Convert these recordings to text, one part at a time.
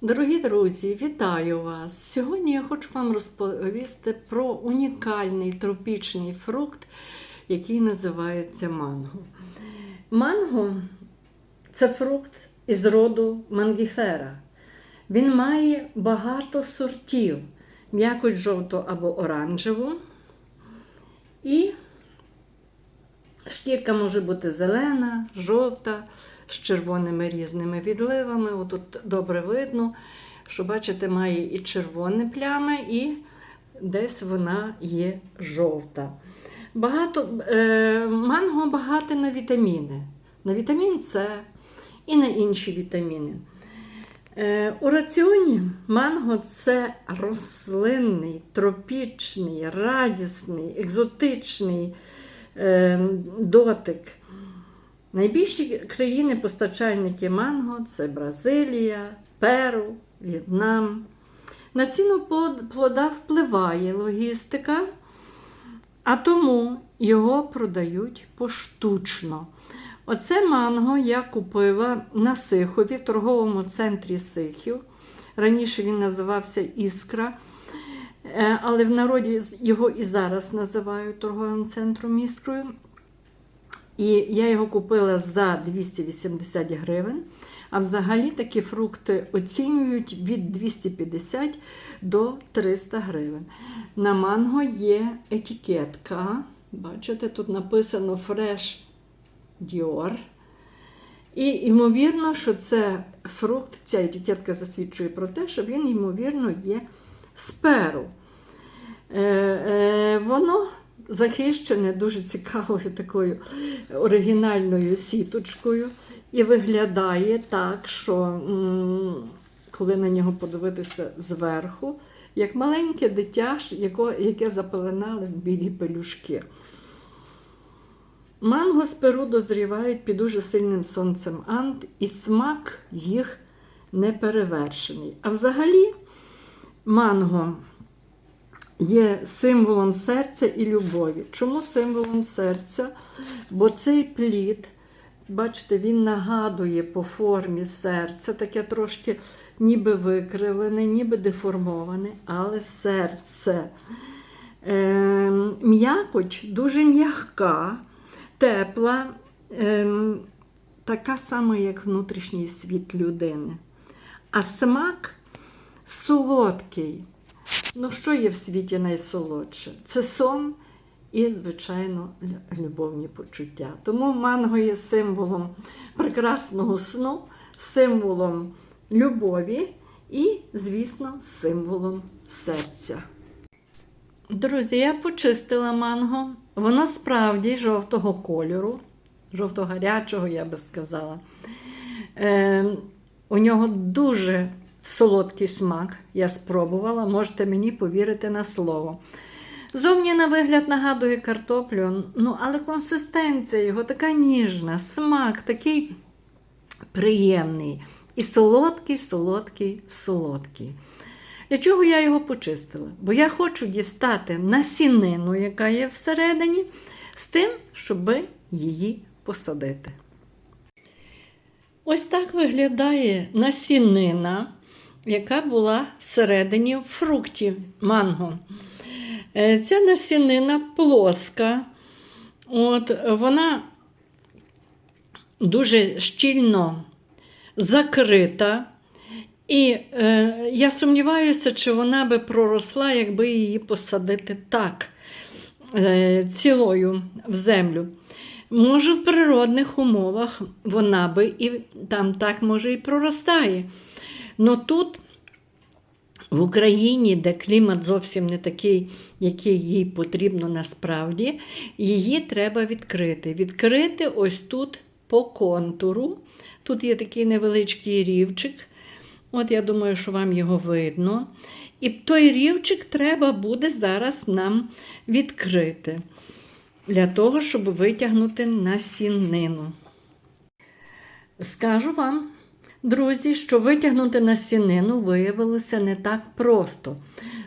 Дорогі друзі, вітаю вас! Сьогодні я хочу вам розповісти про унікальний тропічний фрукт, який називається манго. Манго це фрукт із роду мангіфера. Він має багато сортів: м'якоть жовту або оранжеву. І шкірка може бути зелена, жовта, з червоними різними відливами. Отут добре видно, що, бачите, має і червоні плями, і десь вона є жовта. Багато, е, Манго багате на вітаміни. На вітамін С і на інші вітаміни. Е, У раціоні манго це рослинний, тропічний, радісний, екзотичний е, дотик. Найбільші країни-постачальники манго це Бразилія, Перу, В'єтнам. На ціну плода впливає логістика, а тому його продають поштучно. Оце манго я купила на Сихові в торговому центрі Сихів. Раніше він називався Іскра, е, але в народі його і зараз називають торговим центром Іскрою. І я його купила за 280 гривень. А взагалі такі фрукти оцінюють від 250 до 300 гривень. На манго є етикетка. Бачите, тут написано Fresh Dior. І, ймовірно, що це фрукт, ця етикетка засвідчує про те, що він, ймовірно, є з перу. Е, е, воно захищене дуже цікавою такою оригінальною сіточкою. І виглядає так, що коли на нього подивитися зверху, як маленьке дитя, яке запеленали в білі пелюшки. Манго з перу дозрівають під дуже сильним сонцем ант, і смак їх не перевершений. А взагалі, манго є символом серця і любові. Чому символом серця? Бо цей плід, бачите, він нагадує по формі серця, таке трошки ніби викривлене, ніби деформоване, але серце. Е, М'якоть дуже м'ягка, тепла, е, така сама, як внутрішній світ людини. А смак солодкий. Ну, що є в світі найсолодше? Це сон і, звичайно, любовні почуття. Тому манго є символом прекрасного сну, символом любові і, звісно, символом серця. Друзі, я почистила манго. Воно справді жовтого кольору, жовто-гарячого, я би сказала. Е, У нього дуже солодкий смак. Я спробувала, можете мені повірити на слово. Зовні, на вигляд, нагадує картоплю, ну, але консистенція його така ніжна, смак такий приємний. І солодкий, солодкий, солодкий. Для чого я його почистила? Бо я хочу дістати насінину, яка є всередині, з тим, щоб її посадити. Ось так виглядає насінина, яка була всередині в фрукті манго. Е, Ця насінина плоска, От, вона дуже щільно закрита. І е, я сумніваюся, чи вона би проросла, якби її посадити так, е, цілою в землю. Може, в природних умовах вона би і там так може і проростає. Но тут, в Україні, де клімат зовсім не такий, який їй потрібно насправді, її треба відкрити. Відкрити ось тут по контуру. Тут є такий невеличкий рівчик. От я думаю, що вам його видно. І той рівчик треба буде зараз нам відкрити для того, щоб витягнути насінину. Скажу вам, друзі, що витягнути насінину виявилося не так просто.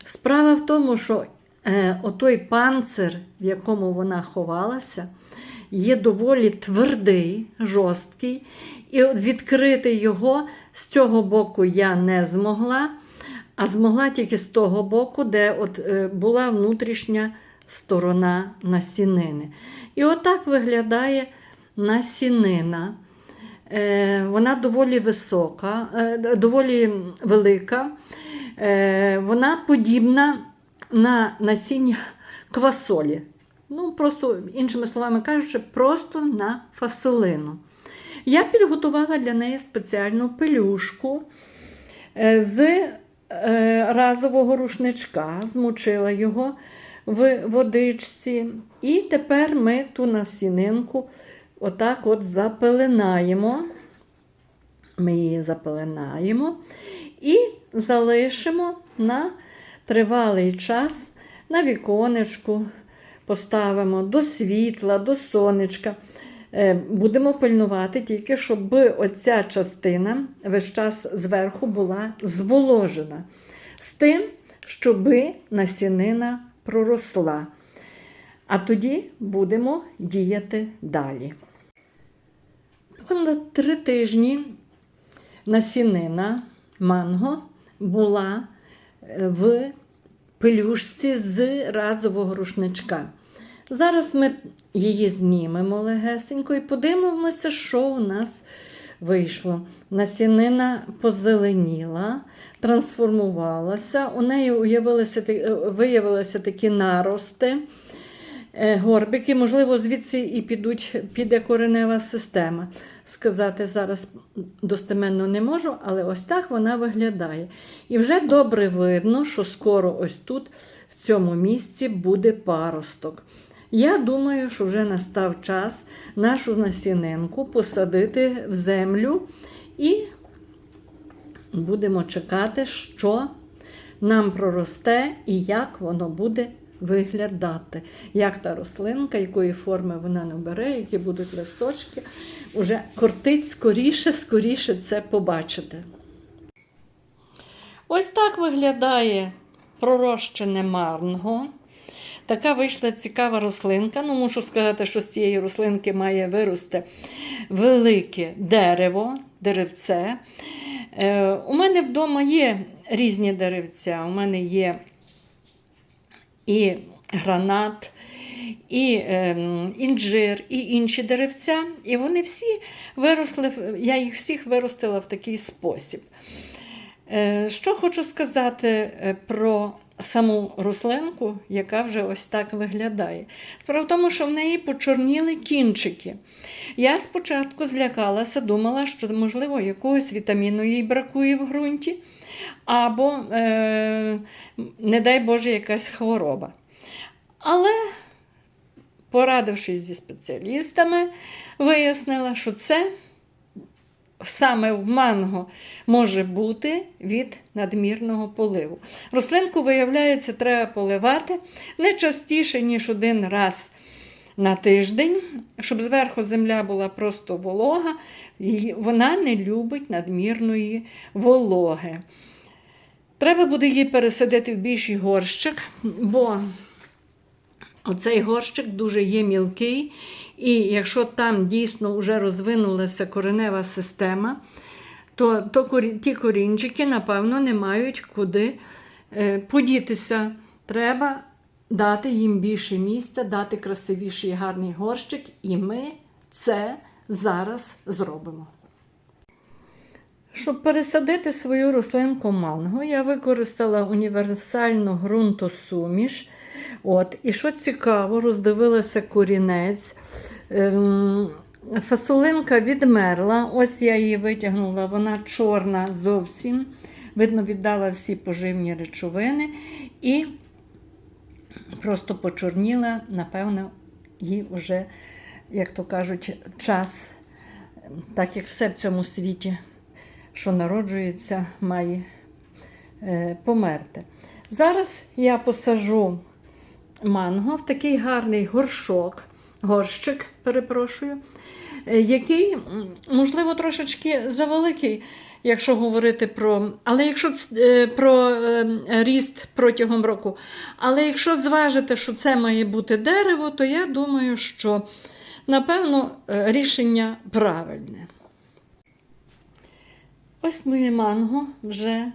Справа в тому, що е, отой панцир, в якому вона ховалася, є доволі твердий, жорсткий, і відкрити його з цього боку я не змогла, а змогла тільки з того боку, де от е, була внутрішня сторона насінини. І отак виглядає насінина. Е, Вона доволі висока, е, доволі велика. Е, Вона подібна на насіння квасолі. Ну, просто, іншими словами кажучи, просто на фасолину. Я підготувала для неї спеціальну пелюшку з разового рушничка, змочила його в водичці. І тепер ми ту насінинку отак от запеленаємо. Ми її запеленаємо і залишимо на тривалий час на віконечку, поставимо до світла, до сонечка. Е, Будемо пильнувати тільки, щоб оця частина весь час зверху була зволожена. З тим, щоб насінина проросла. А тоді будемо діяти далі. Понад три тижні насінина манго була е, в пелюшці з разового рушничка. Зараз ми її знімемо легесенько і подивимося, що у нас вийшло. Насінина позеленіла, трансформувалася, у неї уявилися, е, виявилися такі нарости, е, горбики, можливо, звідси і підуть, піде коренева система. Сказати зараз достеменно не можу, але ось так вона виглядає. І вже добре видно, що скоро ось тут, в цьому місці, буде паросток. Я думаю, що вже настав час нашу насінинку посадити в землю і будемо чекати, що нам проросте і як воно буде виглядати. Як та рослинка, якої форми вона набере, які будуть листочки. Уже кортить скоріше, скоріше це побачити. Ось так виглядає пророщене марнго. Така вийшла цікава рослинка. Ну, мушу сказати, що з цієї рослинки має вирости велике дерево, деревце. Е, у мене вдома є різні деревця. У мене є і гранат, і е, інжир, і інші деревця. І вони всі виросли, я їх всіх виростила в такий спосіб. Е, Що хочу сказати е, про саму рослинку, яка вже ось так виглядає. Справа в тому, що в неї почорніли кінчики. Я спочатку злякалася, думала, що, можливо, якогось вітаміну їй бракує в ґрунті, або, е, не дай Боже, якась хвороба. Але, порадившись зі спеціалістами, вияснила, що це саме в манго може бути від надмірного поливу. Рослинку, виявляється, треба поливати не частіше, ніж один раз на тиждень, щоб зверху земля була просто волога, і вона не любить надмірної вологи. Треба буде її пересадити в більший горщик, бо Оцей горщик дуже є мілкий, і якщо там дійсно вже розвинулася коренева система, то, то ті корінчики, напевно, не мають куди е, подітися. Треба дати їм більше місця, дати красивіший і гарний горщик, і ми це зараз зробимо. Щоб пересадити свою рослинку манго, я використала універсальну ґрунтосуміш. От, і що цікаво, роздивилася корінець. Ем, фасолинка відмерла. Ось я її витягнула, вона чорна зовсім. Видно, віддала всі поживні речовини і просто почорніла, напевно, їй вже, як то кажуть, час, так як все в цьому світі, що народжується, має е, померти. Зараз я посажу манго в такий гарний горшок, горщик, перепрошую, е, який, можливо, трошечки завеликий, якщо говорити про. Але якщо е, про ріст протягом року. Але якщо зважити, що це має бути дерево, то я думаю, що напевно, рішення правильне. Ось моє манго вже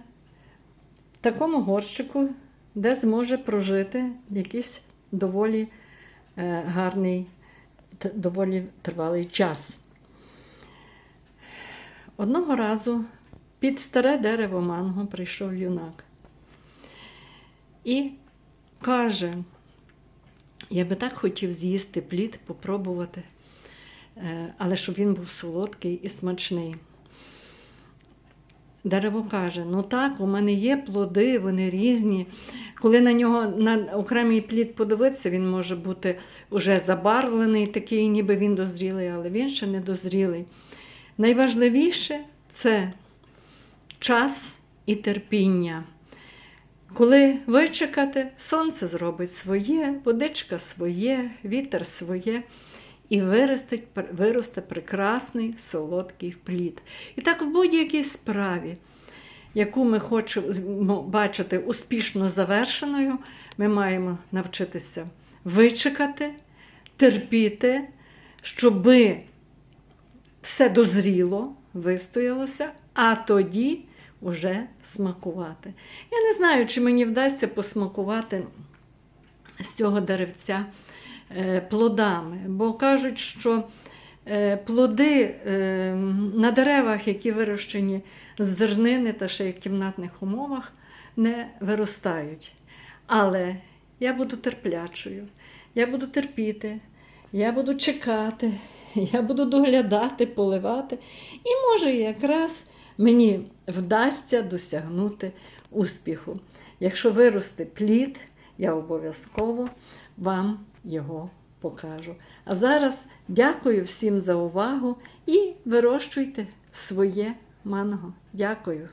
в такому горщику, де зможе прожити якийсь доволі е, гарний, доволі тривалий час. Одного разу під старе дерево манго прийшов юнак і каже: я би так хотів з'їсти плід, попробувати, е, але щоб він був солодкий і смачний. Дерево каже: ну так, у мене є плоди, вони різні. Коли на нього на окремий плід подивитися, він може бути уже забарвлений, такий, ніби він дозрілий, але він ще не дозрілий. Найважливіше це час і терпіння. Коли вичекати, сонце зробить своє, водичка своє, вітер своє, і виростить, виросте прекрасний солодкий плід. І так в будь-якій справі, яку ми хочемо бачити успішно завершеною, ми маємо навчитися вичекати, терпіти, щоби все дозріло, вистоялося, а тоді уже смакувати. Я не знаю, чи мені вдасться посмакувати з цього деревця плодами, бо кажуть, що е, плоди е, на деревах, які вирощені з зернини та ще й в кімнатних умовах, не виростають. Але я буду терплячою, я буду терпіти, я буду чекати, я буду доглядати, поливати. І може якраз мені вдасться досягнути успіху. Якщо виросте плід, я обов'язково вам його покажу. А зараз дякую всім за увагу і вирощуйте своє манго. Дякую.